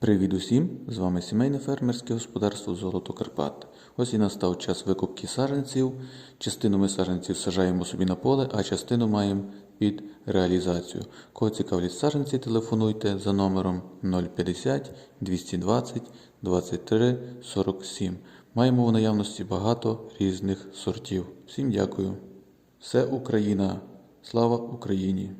Привіт усім! З вами сімейне фермерське господарство Золото Карпат. Ось і настав час викупки саженців. Частину ми саженців сажаємо собі на поле, а частину маємо під реалізацію. Кого цікавлять саженці, телефонуйте за номером 050 220 23 47. Маємо в наявності багато різних сортів. Всім дякую. Все Україна! Слава Україні!